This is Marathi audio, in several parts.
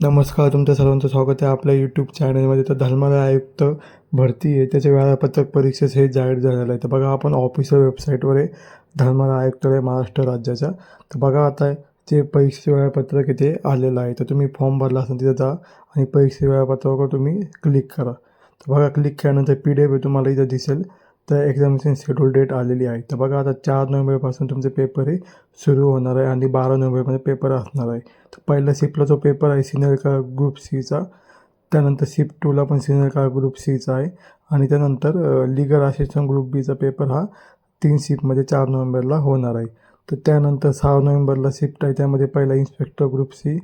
नमस्कार तुमचं सर्वांचं स्वागत आहे आपल्या यूट्यूब चॅनलमध्ये तर धर्मादाय आयुक्त भरती आहे. त्याचे वेळापत्रक परीक्षेस हे जाहीर झालेलं आहे. तर बघा आपण ऑफिशियल वेबसाईटवर आहे. धर्मादाय आयुक्त आहे महाराष्ट्र राज्याच्या तर बघा आता जे परीक्षेचे वेळापत्रक इथे आलेलं आहे. तर तुम्ही फॉर्म भरला असेल तिथं जा आणि परीक्षे वेळापत्रकावर तुम्ही क्लिक करा. तर बघा क्लिक केल्यानंतर पी डी एफ तुम्हाला इथं दिसेल. तर एक्झामची शेड्यूल डेट आलेली आहे. तर बघा आता चार नोव्हेंबरपासून तुमचे पेपर हे सुरू होणार आहे आणि बारा नोव्हेंबरमध्ये पेपर असणार आहे. तर पहिला शिफ्टला जो पेपर आहे सिनियर का ग्रुप सीचा त्यानंतर शिफ्ट टूला पण सिनियर का ग्रुप सीचा आहे. आणि त्यानंतर लिगल असिस्टंट ग्रुप बीचा पेपर हा तीन शिफ्टमध्ये चार नोव्हेंबरला होणार आहे. तर त्यानंतर सहा नोव्हेंबरला शिफ्ट आहे. त्यामध्ये पहिला इन्स्पेक्टर ग्रुप सी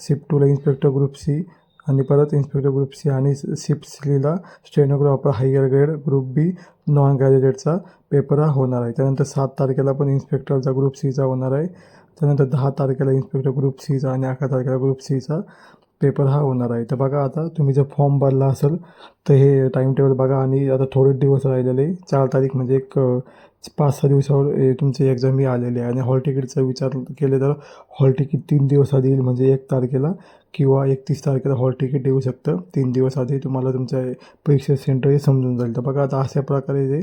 शिफ्ट टूला इन्स्पेक्टर ग्रुप सी आणि परत इन्स्पेक्टर ग्रुप सी आणि शिफ्ट सीला stenographer higher grade group B non ग्रॅज्युएटचा paper हा होणार आहे. त्यानंतर सात तारखेला पण इन्स्पेक्टरचा ग्रुप सीचा होणार आहे. त्यानंतर दहा तारखेला इन्स्पेक्टर ग्रुप सीचा आणि अकरा तारखेला ग्रुप सीचा पेपर हा होणार आहे. तर बघा आता तुम्ही जर फॉर्म भरला असेल तर हे टाईम टेबल बघा आणि आता थोडे दिवस राहिलेले. चार तारीख म्हणजे एक पाच सहा दिवसावर तुमची एक्झाम ही आलेली आहे. आणि हॉल तिकीटचा विचार केले तर हॉल तिकीट तीन दिवस आधी येईल म्हणजे एक तारखेला किंवा एकतीस तारखेला हॉल तिकीट येऊ शकतं. तीन दिवस आधी तुम्हाला तुमच्या परीक्षा सेंटर हे समजून जाईल. तर बघा आता अशा प्रकारे जे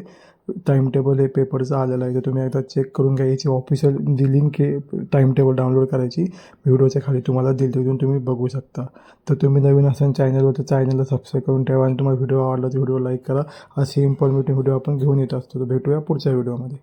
टाईम टेबल हे पेपरचं आलेलं आहे. तर तुम्ही एकदा चेक करून घ्या. याची ऑफिशियल जी लिंक आहे टाईम टेबल डाउनलोड करायची व्हिडिओच्या खाली तुम्हाला दिली तिथून तुम्ही बघू शकता. तर तुम्ही नवीन असाल चॅनलवर तर चॅनलला सबस्क्राईब करून ठेवा. आणि तुम्हाला व्हिडिओ आवडला तर व्हिडिओ लाईक करा. असे इन्फॉर्मेटिव्ह व्हिडिओ आपण घेऊन येत असतो. तर भेटूया पुढच्या व्हिडिओमध्ये